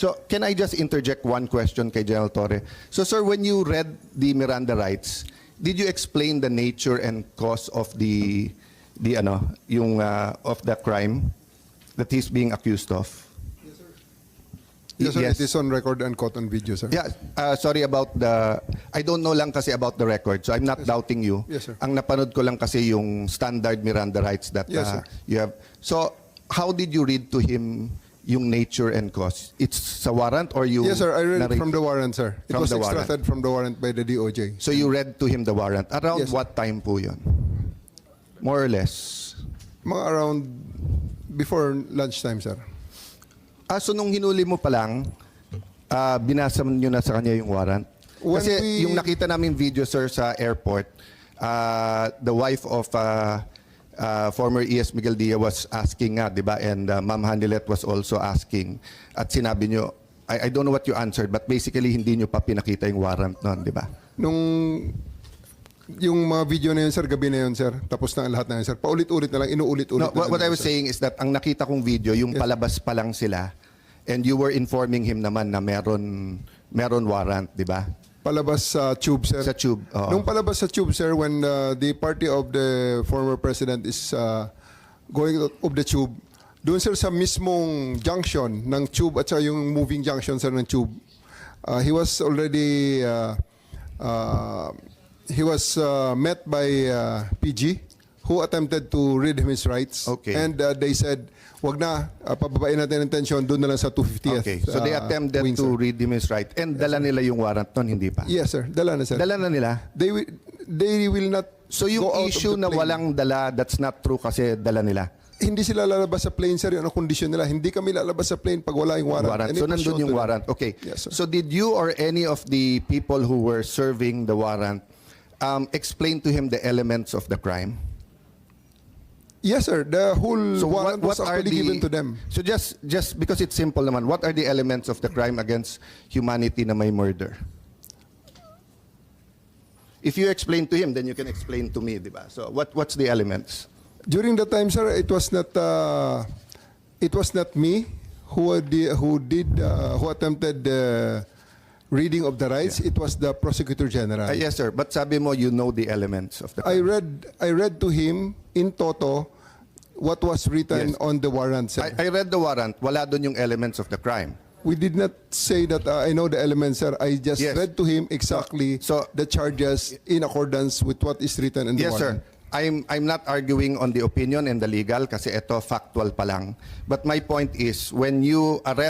So, can I just interject one question kay General Torre? So, sir, when you read the Miranda rights, did you explain the nature and cause of the the ano, yung uh, of the crime that he's being accused of? Yes, sir. Yes. It is on record and caught on video, sir. Yeah, uh, sorry about the I don't know lang kasi about the record. So I'm not doubting you. Yes, sir. Ang napanood ko lang kasi yung standard Miranda rights that Yes, uh, sir. you have. So how did you read to him yung nature and cause? It's sa warrant or you Yes, sir. I read it narrate- from the warrant, sir. It From was the warrant. extracted from the warrant by the DOJ. So you read to him the warrant. Around Yes, sir. what time po yun? More or less. Mga around before lunchtime, sir. Ah, so nung hinuli mo pa lang, ah, binasa nyo na sa kanya yung warrant? When Kasi we- yung nakita namin video, sir, sa airport, ah, the wife of ah, ah, former ES Miguel Dia was asking nga, di ba? And ah, Ma'am Hanilet was also asking. At sinabi nyo, I, I don't know what you answered, but basically hindi nyo pa pinakita yung warrant nun, di ba? Nung yung mga video na yun, sir, gabi na yun, sir. Tapos na ang lahat na yun, sir. Paulit-ulit na lang, inuulit-ulit No, na what, what I was sir. saying is that ang nakita kong video, yung palabas pa lang sila, and you were informing him naman na meron, meron warrant, di ba? Palabas sa tube, sir. Sa tube, oo. Nung palabas sa tube, sir, when uh, the party of the former president is uh, going of the tube, doon, sir, sa mismong junction ng tube at saka yung moving junction, sir, ng tube, uh, he was already, uh, uh, he was uh, met by uh, PG who attempted to read him his rights. Okay. And uh, they said, wag na, uh, pababain natin ang tension, doon na lang sa 250th. Okay, so they uh, attempted wing, to sir. read him his right. And dala nila yung warrant nun, hindi pa? Yes, sir. Dala na, sir. Dala na nila? They will, they will not So yung issue na plane. walang dala, that's not true kasi dala nila. Hindi sila lalabas sa plane, sir. Yun ang kondisyon nila. Hindi kami lalabas sa plane pag wala yung warrant. warrant. So nandun yung warrant. Okay. Yes, sir. So did you or any of the people who were serving the warrant um, explain to him the elements of the crime? Yes, sir. The whole So warrant was actually given to them. So just just because it's simple naman, what are the elements of the crime against humanity na may murder? If you explain to him, then you can explain to me, di ba? So what what's the elements? During the time, sir, it was not uh, it was not me who did, who did uh, who attempted the reading of the rights. It was the prosecutor general. Ah, yes, sir. But sabi mo, you know the elements of the I crime. read I read to him in toto what was written Yes. on the warrant, sir. I, I read the warrant. Wala doon yung elements of the crime. We did not say that uh, I know the elements, sir. I just Yes. read to him exactly So- the charges in accordance with what is written in the Yes, warrant. sir. I'm I'm not arguing on the opinion and the legal kasi ito factual pa lang. But my point is when you arrest